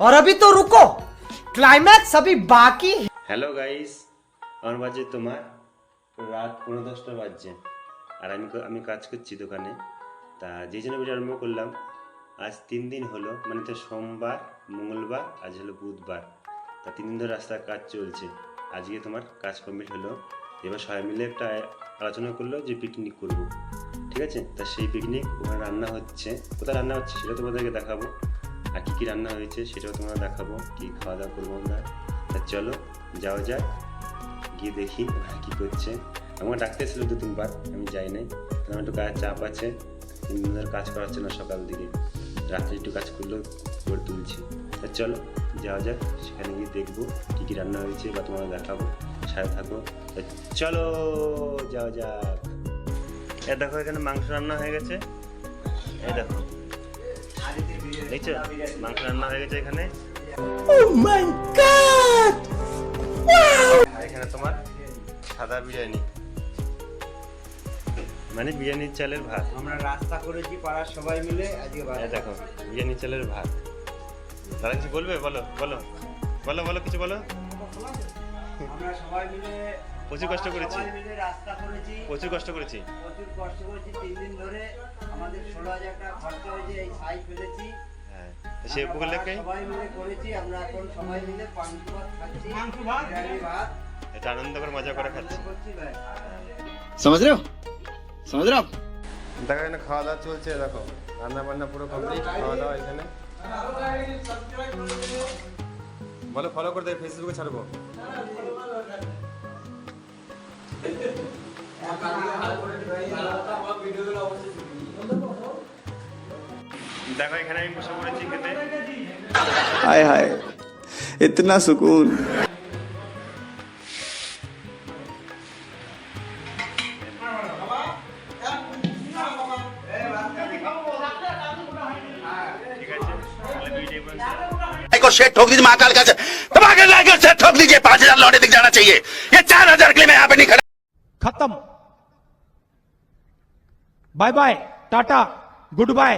और अभी तो रुको क्लाइमैक्स अभी बाकी है হ্যালো গাইস আমার বাজে তোমার রাত পনেরো দশটা বাজছে আর আমি আমি কাজ করছি দোকানে তা যে জন্য ভিডিও আরম্ভ করলাম আজ তিন দিন হলো মানে তো সোমবার মঙ্গলবার আজ হলো বুধবার তা তিন দিন ধরে রাস্তার কাজ চলছে আজকে তোমার কাজ কমপ্লিট হলো এবার সবাই মিলে একটা আলোচনা করলো যে পিকনিক করব ঠিক আছে তা সেই পিকনিক ওখানে রান্না হচ্ছে কোথায় রান্না হচ্ছে সেটা তোমাদেরকে দেখাবো আর কী কী রান্না হয়েছে সেটাও তোমরা দেখাবো, কী খাওয়া দাওয়া করব আমরা। তা চলো, যাওয়া যাক, গিয়ে দেখি ওরা কী করছে। আমার ডাকতে ছিল দু তিনবার, আমি যাই নাই। কারণ একটু কাজ চাপ আছে তিন ধরে কাজ করা হচ্ছে না সকাল দিকে। রাত্রে একটু কাজ করলেও করে তুলছি। তা চলো, যাওয়া যাক, সেখানে গিয়ে দেখব কী কী রান্না হয়েছে বা তোমরা দেখাবো। সাথে থাকো। চলো, যাওয়া যাক। এ দেখো, এখানে মাংস রান্না হয়ে গেছে। এই দেখো। দেখছ? মাংস রান্না হয়ে গেছে এখানে। আর এখানে তোমার সাদা বিরিয়ানি। মানে বিরিয়ানির চালের ভাত। আমরা রাস্তা করেছি পাড়ার সবাই মিলে আজকে দেখো বিরিয়ানি চালের ভাত। দাদা কিছু বলবে? বলো বলো। বলো বলো কিছু বলো। আমরা সবাই মিলে প্রচুর কষ্ট করেছি। রাস্তা করেছি। প্রচুর কষ্ট করেছি। প্রচুর কষ্ট করেছি। তিন দিন ধরে আমাদের ষোলো হাজার টাকা খরচা হয়েছে এই ছাই ফেলেছি। হ্যাঁ। সেই উপকূলকে সবাই মিলে করেছি আমরা এখন সবাই মিলে পান্টু ভাত খাচ্ছি ভাত? এটা আনন্দ করে মজা করে খাচ্ছি। সমাজ রেও? সমাজ রেও? দেখো এখানে খাওয়া দাওয়া চলছে দেখো। রান্না বান্না পুরো কমপ্লিট খাওয়া দাওয়া এখানে। বলো ফলো করে দেয় ফেসবুকে ছাড়বো। দেখো এখানে আমি বসে পড়েছি খেতে हाय हाय इतना सुकून ঠিক আছে তাহলে ভিডিও বন্ধ को शेट ठोक दीजिए महाकाल का धमाके लाकर शेट ठोक दीजिए पांच हजार लौटे दिख जाना चाहिए ये चार हजार के लिए मैं यहाँ पे नहीं खड़ा खत्म bye bye tata good bye